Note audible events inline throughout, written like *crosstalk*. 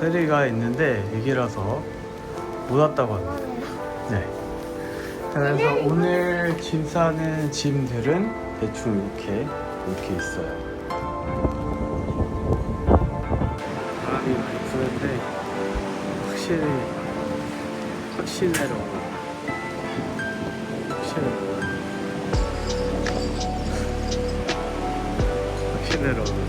페리가 있는데 위기라서 못 왔다고 합니다. 네. 그래서 오늘 짐 싸는 짐들은 대충 이렇게 이렇게 있어요. 바람이 많이 부는데 확실히 확실히 내려와. 확실히 내려와. 확실히 내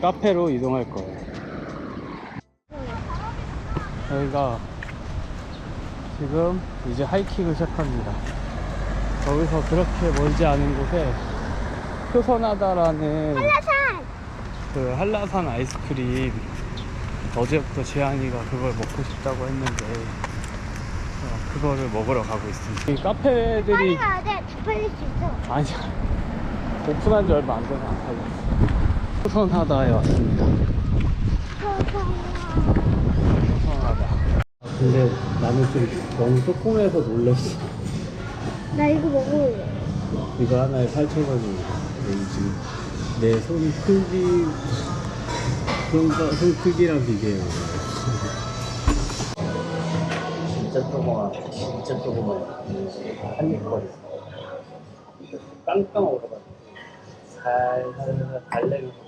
카페로 이동할 거예요. 저희가 지금 이제 하이킹을 시작합니다. 여기서 그렇게 멀지 않은 곳에 표선하다라는 한라산! 그 한라산 아이스크림 어제부터 재한이가 그걸 먹고 싶다고 했는데 어, 그거를 먹으러 가고 있습니다. 이 빨리 카페들이 가야 돼. 다 팔릴 수 있어. 아니야 오픈한 지 얼마 안 돼서 안 팔렸어. 표선하다에 왔습니다. 표선하다. 근데 나는 좀 너무 조그매서 놀랐어. 나 이거 먹을래. 이거 하나에 8,000원이에요. 지금 내손 크기, 손, 손 크기랑 비교해요. 진짜 조그만, 진짜 조그만. 한입 거리. 깡깡 얼어가지고. 살살살 달래면서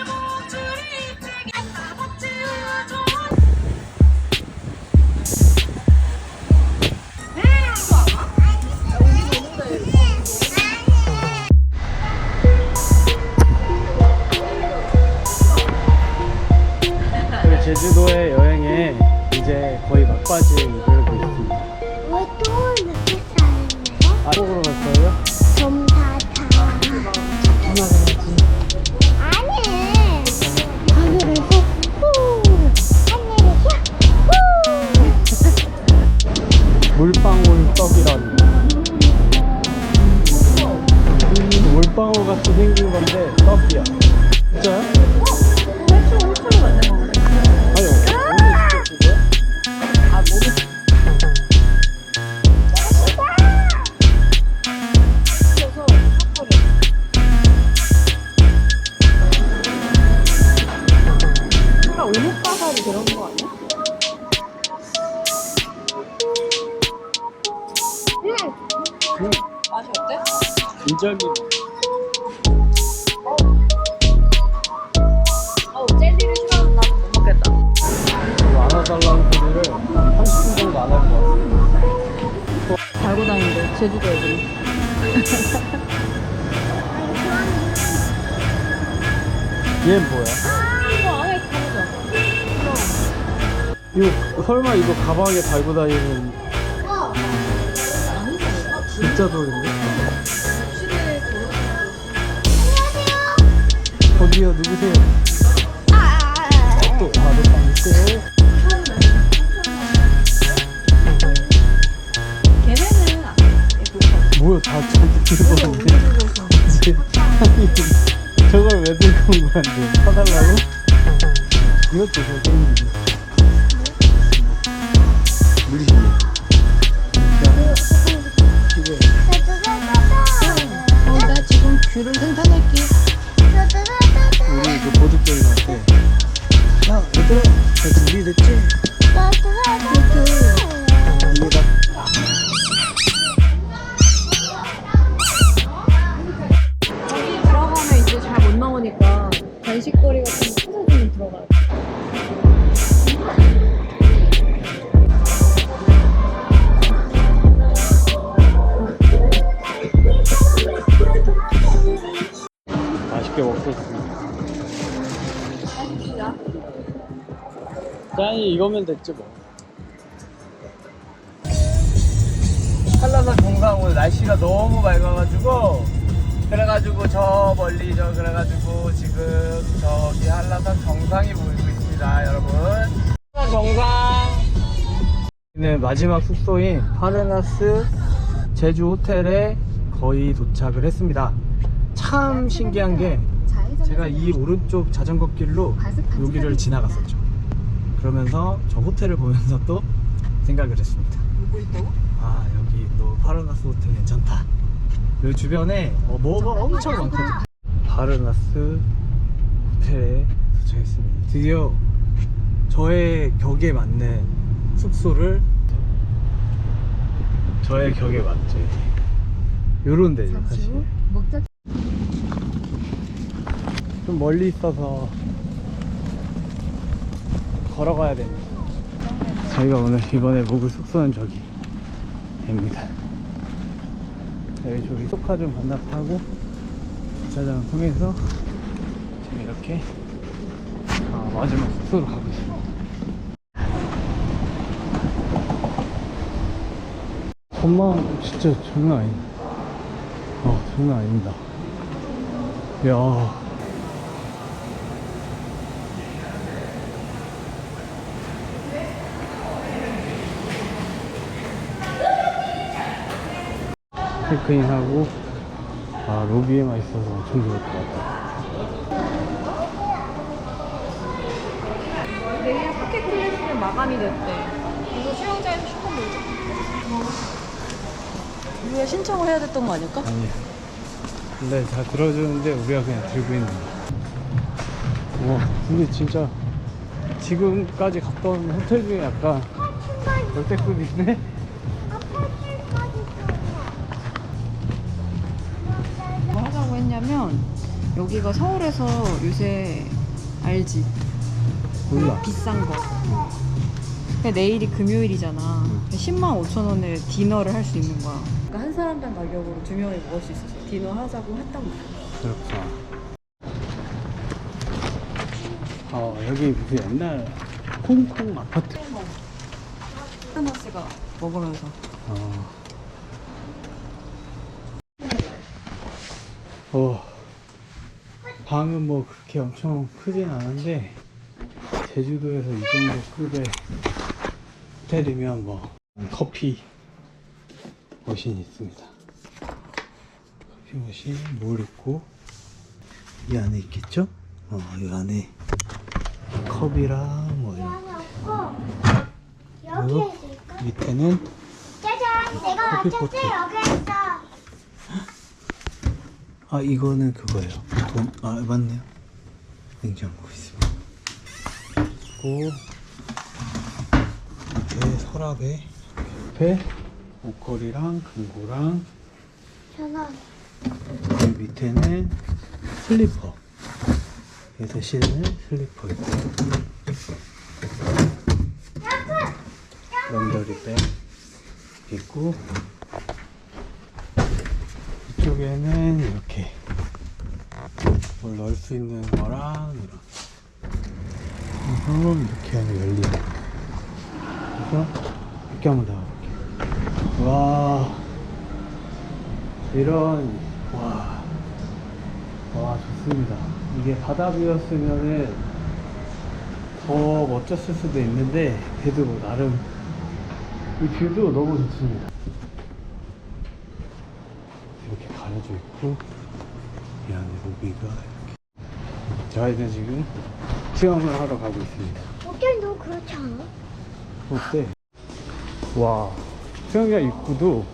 가방에 달고 다니는 진짜 돌인데? 저기요 누구세요? 또 바로. 걔네는 뭐야 다 저기 들고 아니 저걸 왜 들고 온 거야 사달라고? 이것도 저게 짠이 이거면 됐지 뭐. 한라산 정상 오늘 날씨가 너무 맑아가지고 그래가지고 저 멀리 저 그래가지고 지금 저기 한라산 정상이 보이고 있습니다 여러분 한라산 정상 네 마지막 숙소인 파르나스 제주 호텔에 거의 도착을 했습니다 참 신기한 게 제가 이 오른쪽 자전거 길로 여기를 지나갔었죠. 그러면서 저 호텔을 보면서 또 생각을 했습니다. 아 여기 또 파르나스 호텔 괜찮다. 이 주변에 어, 뭐가 엄청 많거든. 파르나스 호텔에 도착했습니다. 드디어 저의 격에 맞는 숙소를 저의 격에 맞지. 요런 데죠 사실. 좀 멀리 있어서 걸어가야 됩니다. 저희가 오늘 이번에 묵을 숙소는 저기 입니다. 여기 저기 소카 좀 반납하고 주차장을 통해서 지금 이렇게 아, 마지막 숙소로 가고 있습니다. 전망 진짜 장난 아니다. 어, 장난 아닙니다. 이야. 체크인하고 아 로비에만 있어서 엄청 좋을 것 같아요 내일 포켓 클래스는 마감이 됐대. 그래서 수영장에서 조금 놀자. 우리가 신청을 해야 됐던 거 아닐까? 아니 근데 다 들어주는데 우리가 그냥 들고 있는 거야 와 근데 진짜 지금까지 갔던 호텔 중에 약간 역대급이네 여기가 서울에서 요새 알지? 몰라 비싼 거. 근데 내일이 금요일이잖아. 10만 5천 원에 디너를 할 수 있는 거야. 그러니까 한 사람당 가격으로 두 명이 먹을 수 있었어. 디너 하자고 했단 말이야. 그렇구나 어 여기 무슨 옛날 홍콩 아파트 하나스가 먹으면서. 어. 어. 방은 뭐 그렇게 엄청 크진 않은데 제주도에서 이 정도 급의 호텔이면 뭐 커피 머신이 있습니다. 커피 머신 물 있고 이 안에 있겠죠? 어, 이 안에 컵이랑 뭐 이런 있을까? 밑에는 짜잔! 내가 맞췄지? 여기. 아 이거는 그거예요. 돈, 아 맞네요. 냉장고 있습니다. 그리고 밑에 서랍에 옆에 목걸이랑 금고랑 전원. 그 밑에는 슬리퍼. 그래서 신는 슬리퍼 있고 런더리백 있고 이쪽에는 이렇게 뭘 넣을 수 있는 거랑 이런 이렇게 하면 열리네. 그래서 이렇게 한번 나가볼게요. 와. 이런 와, 와 좋습니다. 이게 바다뷰였으면은 더 멋졌을 수도 있는데 그래도 뭐 나름 이 뷰도 너무 좋습니다 이렇게 가려져 있고 이 안에 로비가 이렇게 저희는 지금 수영을 하러 가고 있습니다 어깨 너 그렇지 않아? 어때? 와 수영장 입구도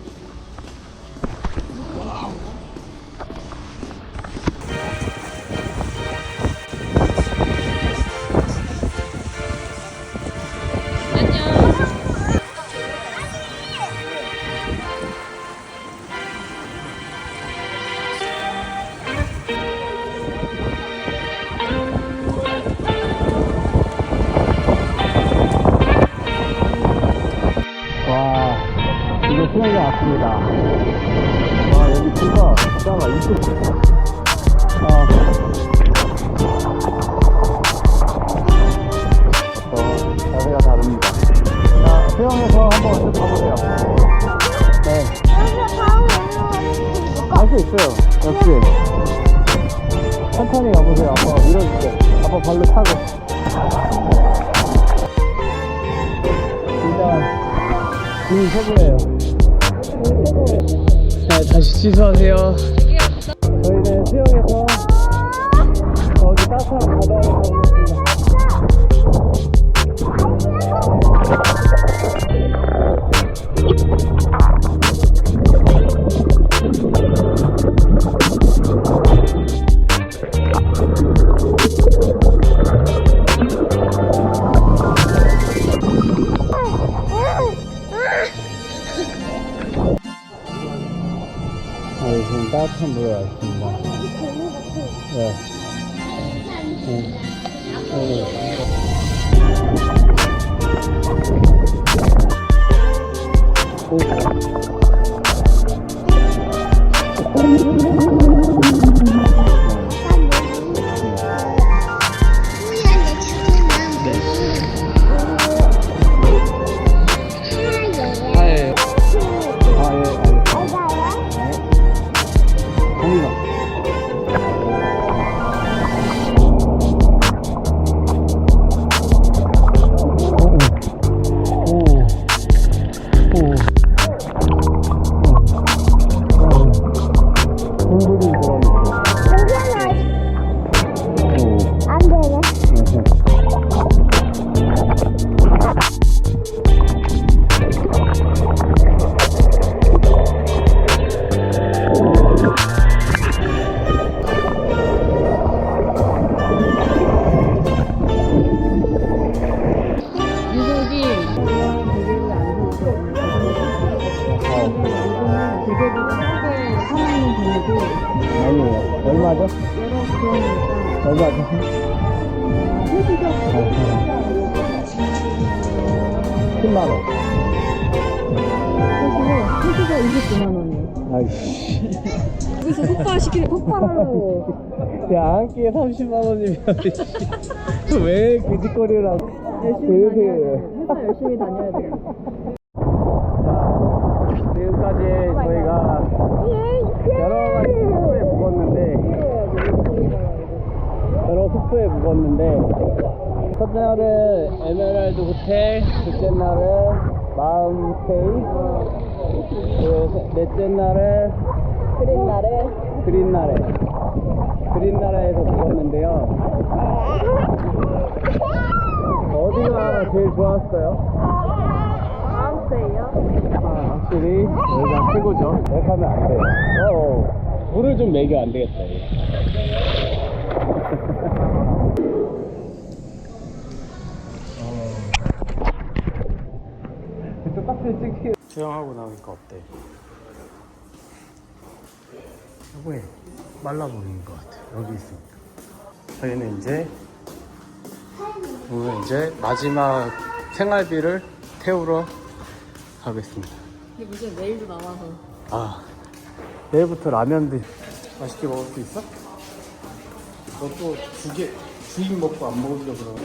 다시 취소하세요. 저희는 수영해서 거기 따뜻한 가보겠습니다. 지금 따 그러니까 얼마죠? 해주적 10만 원. 해주가 29만 원이에요. 아이씨. 여기서 폭발 시키는 폭발하려고. 야, 한 끼에 30만 원이면 왜 그 짓거리를 하고 열심히 다녀야. 돼. 회사 열심히 다녀야 돼. 자, 지금까지 저희가 여러 가지 숙소에 묵었는데 여러 묵었는데 첫째 날은 에메랄드 호텔, 둘째 날은 그 세- 넷째 날은 그린날에 그린 나래 그린 나라에서 묵었는데요 어디가 제일 좋았어요? 아, 확실히 여기가 최고죠. 이렇게 하면 안 돼요. 어, 물을 좀 먹여 안 되겠다. 이거. 수영하고 나니까 어때? 여보에 말라버리는 것 같아. 여기 있으니까. 저희는 이제 오늘 이제 마지막 생활비를 태우러 가겠습니다. 근데 무슨 내일도 남아서. 아 내일부터 라면도 맛있게 먹을 수 있어? 너또 두 개, 두입 먹고 안 먹으려고 그러고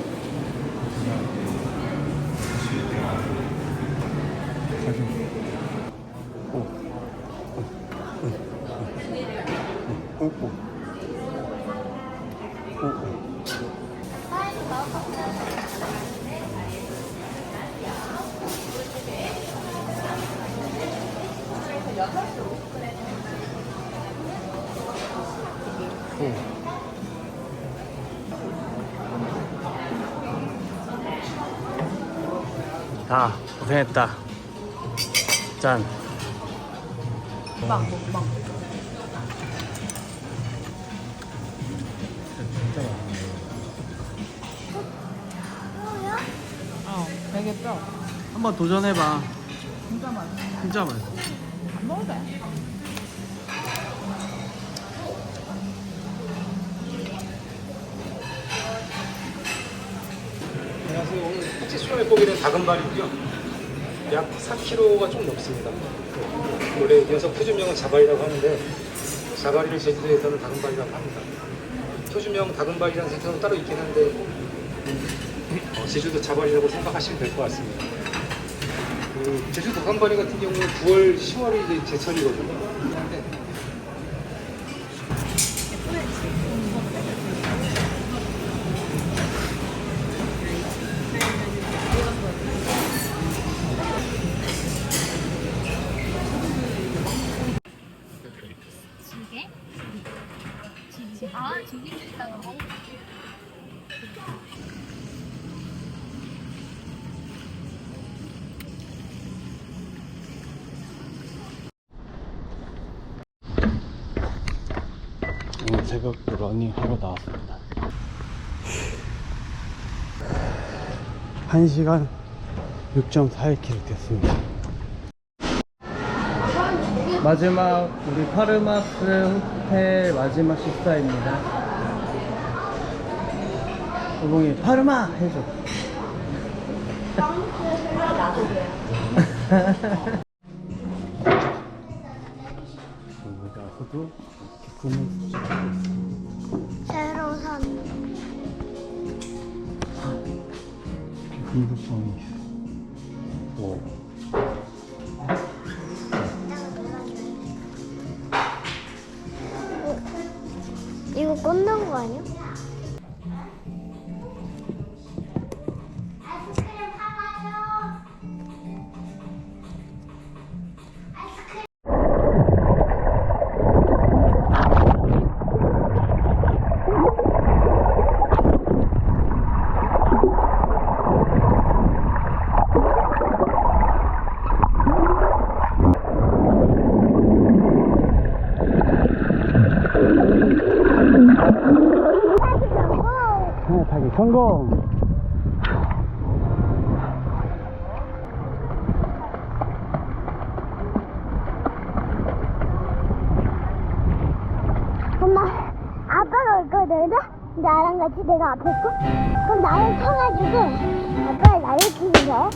오. 오. 오. 오. 오. 다 고생했다. 짠. 먹방, 먹방. 진짜 맛있네. 어, 되게 뼈. 한번 도전해봐. 진짜 맛있어. 진짜 맛있어. 고기는 다금발이고요. 약 4kg가 좀 넘습니다. 원래 녀석 표준명은 자발이라고 하는데 자발이를 제주도에서는 다금발이라고 합니다. 표준명 다금발이라는 센터는 따로 있긴 한데 어, 제주도 자발이라고 생각하시면 될 것 같습니다. 그 제주도 다금발이 같은 경우는 9월, 10월이 이제 제철이거든요. 나왔습니다. 1시간 6.41km 됐습니다. 마지막 우리 파르마스 호텔 마지막 식사입니다. 오봉이 파르마 해줘. *laughs* 여기 가서도 이렇게 꿈을 수정하고 있습니 공급성 성공! 엄마, 아빠가 올 거거든? 나랑 같이 내가 앞에 있고? 그럼 나를 쳐가지고 아빠가 나를 치는 거야?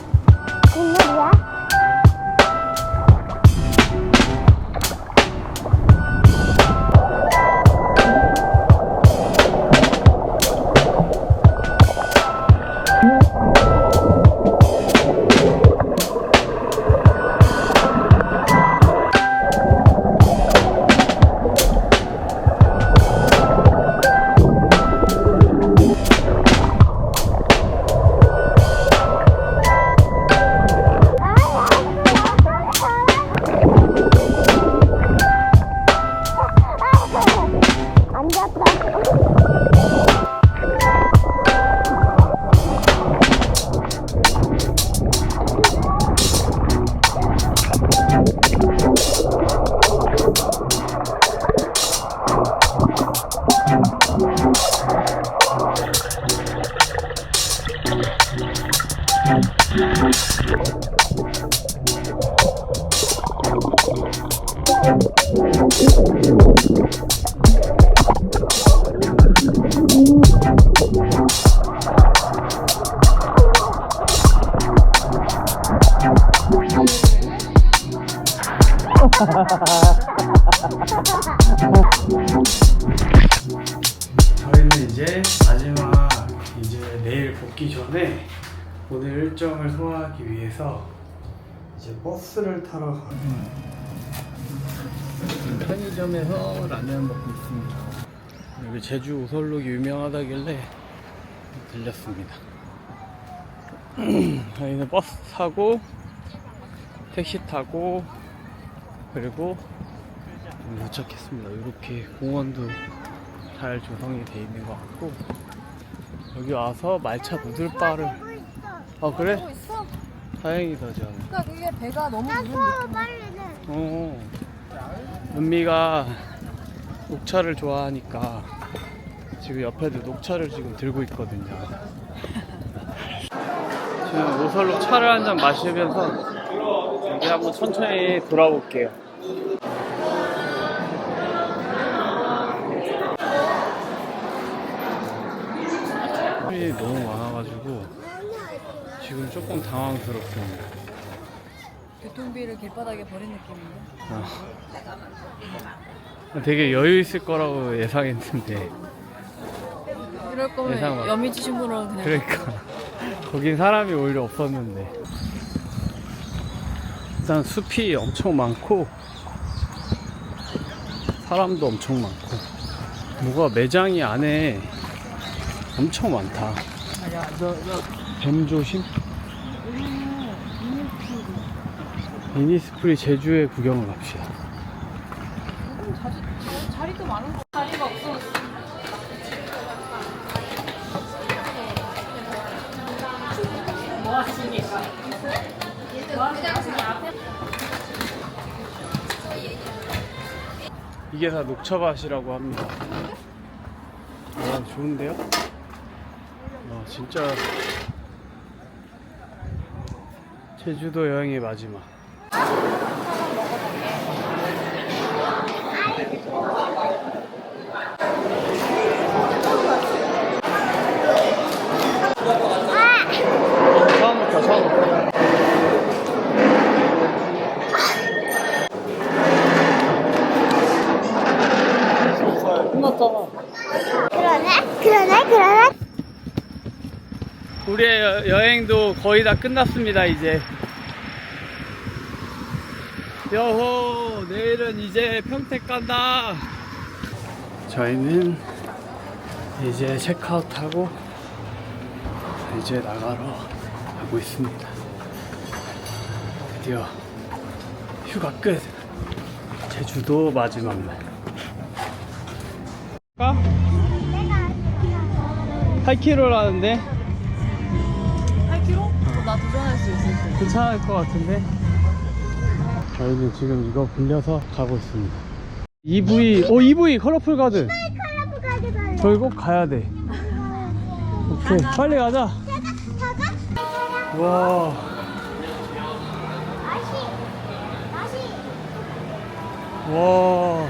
저희는 이제 마지막 이제 내일 복귀 전에 오늘 일정을 소화하기 위해서 이제 버스를 타러 가는 편의점에서 라면 먹고 있습니다. 여기 제주 오설록이 유명하다길래 들렸습니다. *clears throat* 저희는 버스 타고 택시 타고 그리고 도착했습니다. 이렇게 공원도 잘 조성이 돼 있는 것 같고 여기 와서 말차 누들바를 아 그래? 다행이다 저 그러니까 그게 배가 너무. 빨리는. 어 은미가 녹차를 좋아하니까 지금 옆에도 녹차를 지금 들고 있거든요 지금 오설로 차를 한 잔 마시면서 여기 한번 천천히 돌아볼게요 사람이 너무 많아가지고 지금 조금 당황스럽습니다. 교통비를 길바닥에 버린 느낌인데. 되게 여유 있을 거라고 예상했는데 이럴 거면 예상 맞- 여미지 신부로 그냥. 그러니까 *laughs* 거긴 사람이 오히려 없었는데 일단 숲이 엄청 많고 사람도 엄청 많고 뭐가 매장이 안에 엄청 많다 뱀 조심 이니스프리 제주에 구경을 갑시다 자리 도 많은 거. 자리가 없어. 이게 다 녹차밭이라고 합니다. 와, 좋은데요? 와, 진짜 제주도 여행의 마지막. 처음부터 처음부터. 끝났잖아. 그러네 그러네 그러네 우리의 여- 여행도 거의 다 끝났습니다, 이제. 여호, 내일은 이제 평택 간다. 저희는 이제 체크아웃하고 이제 나가러 가고 있습니다. 드디어 휴가 끝. 제주도 마지막 날. 가? 8km라는데 괜찮을 것 같은데? 저희는 지금 이거 빌려서 가고 있습니다. EV 오 EV 컬러풀 가든. 저희 꼭 가야 돼. 오케이 빨리 가자. 와. 다시 다시 와.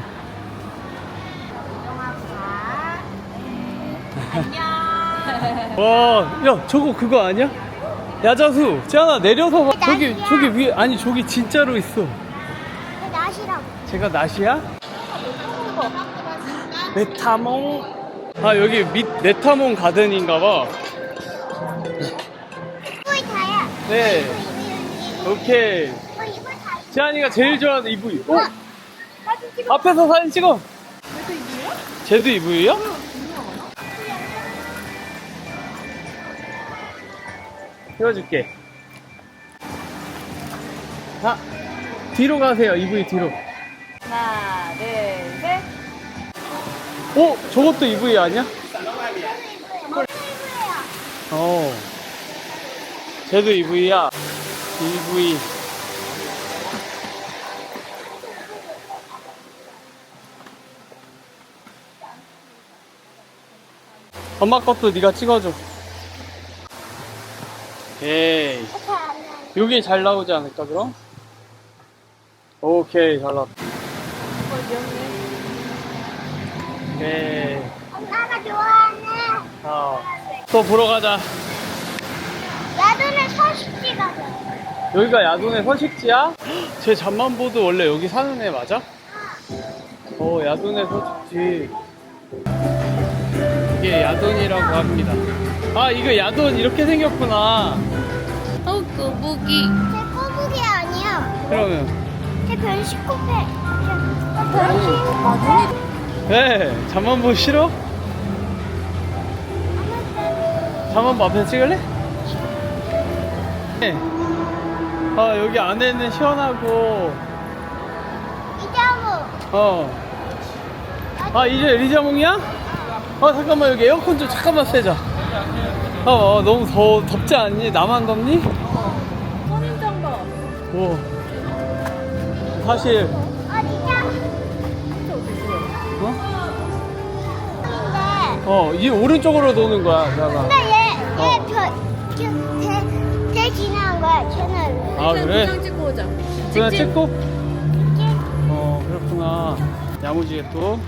*laughs* 와, 야, 저거 그거 아니야? 야자수, 쟤하나 내려서 봐. 저기, 낫이야. 저기 위에, 아니, 저기 진짜로 있어. 그 나시라고 제가 낫이야? 메타몽. 아, 여기 밑, 메타몽 가든인가봐. 이불 다야 네, 오케이. 어 이불 다 재한이가 제일 좋아하는 EV. 어? 앞에서 사진 찍어. 쟤도 EV야? 찍어줄게. 자, 뒤로 가세요. EV 뒤로. 하나, 둘, 셋. 어? 저것도 EV 아니야? 어. 쟤도 EV야. EV. 엄마 것도 네가 찍어줘. 에이. 여기 잘 나오지 않을까 그럼? 오케이 잘 나왔다. 오케이. 엄마가 좋아하는 어. 또 보러 가자. 야돈의 서식지 가자 여기가 야돈의 서식지야? 제 잠만보도 원래 여기 사는 애 맞아? 어, 야돈의 서식지. 이게 야돈이라고 합니다. 아, 이거 야돈 이렇게 생겼구나. 어, 거북이. 제 꼬북이 아니야 그러면. 제 변신 코페 어, 변신 아, 눈이. 네, 잠만 보 싫어? 잠만 보 앞에 찍을래? 네. 아, 여기 안에는 시원하고, 이자무 어. 아 이제 리자몽이야? 아 잠깐만 여기 에어컨 좀 잠깐만 세자 어, 어 너무 더 덥지 않니? 나만 덥니? 선인장 봐. 오 사실 어디냐 어? 근데 어 이 오른쪽으로 도는 거야 자가 근데 어. 얘얘별 대 지나간 거야 채널 아 그래? 찍고 오자. 그냥. 찍고? 어 그렇구나 야무지게 또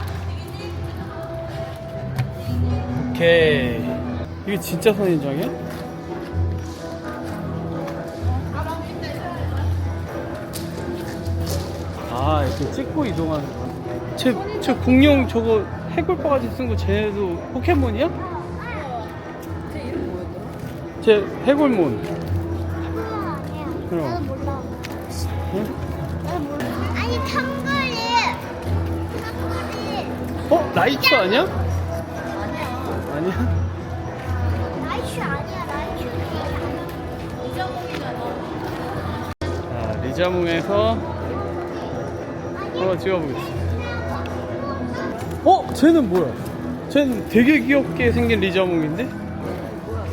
오케이 이게 진짜 선인장이야? 아 이렇게 찍고 이동하는 거. 쟤, 저 공룡 저거 해골 바가지 쓴 거 쟤도 포켓몬이야? 제 이름 뭐였더라? 쟤 해골몬. 나도 몰라. 응? 나도 몰라. 아니 탕거리. 탕거리. 어? 라이츠 아니야? 아니야. 아니야? 자, 리자몽에서 한번 찍어보겠습니다. 어? 쟤는 뭐야? 쟤는 되게 귀엽게 생긴 리자몽인데?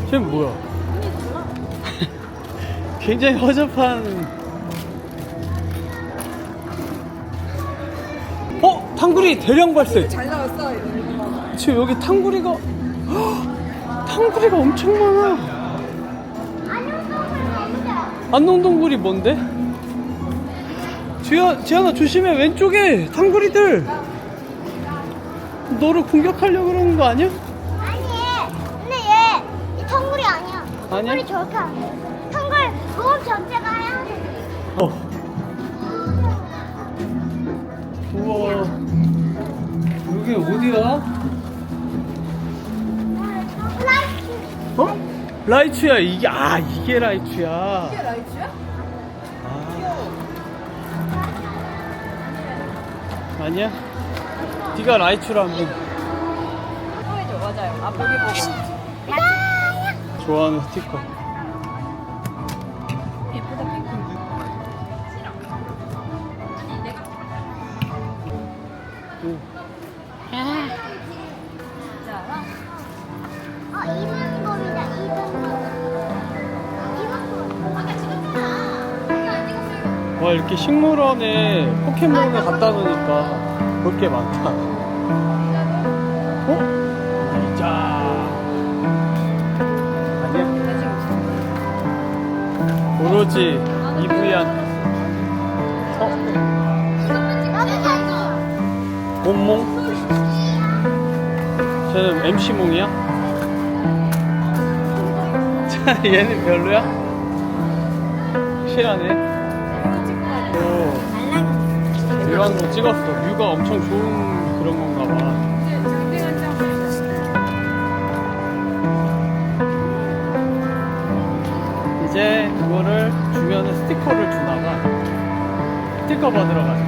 쟤는 뭐야? *laughs* 굉장히 허접한. 어? 탕구리 대량 발생! 잘 나왔어. 지금 여기 탕구리가. 헉! 탕구리가 엄청 많아! 안농동굴이 뭔데? 지아, 지아나 조심해 왼쪽에 탕구리들 너를 공격하려고 그러는 거 아니야? 아니. 근데 얘이 탕거리 아니야. 아니야? 탕거리 저렇게 안 돼. 탕거리 몸 전체가 하얀색. 어. 우와 여기 어디야? 라이슈. 어? 라이츠야 이게 아 이게 라이츠야 이게 라이츠 아. 아니야? 네가 라이츠라면 보여줘 맞아요. 아 보기 보고. 좋아하는 스티커 이렇게 식물원에 포켓몬을 갖다 놓으니까 볼 게 많다. 어? 리자. 아니야? 오로지 이브이한 어? 곰몽? 쟤는 MC몽이야? *laughs* 자 얘는 별로야? 실하네 오 일반 거 찍었어. 뷰가 엄청 좋은 그런 건가 봐. 이제 그거를 주면은 스티커를 주나봐 스티커 받으러 가자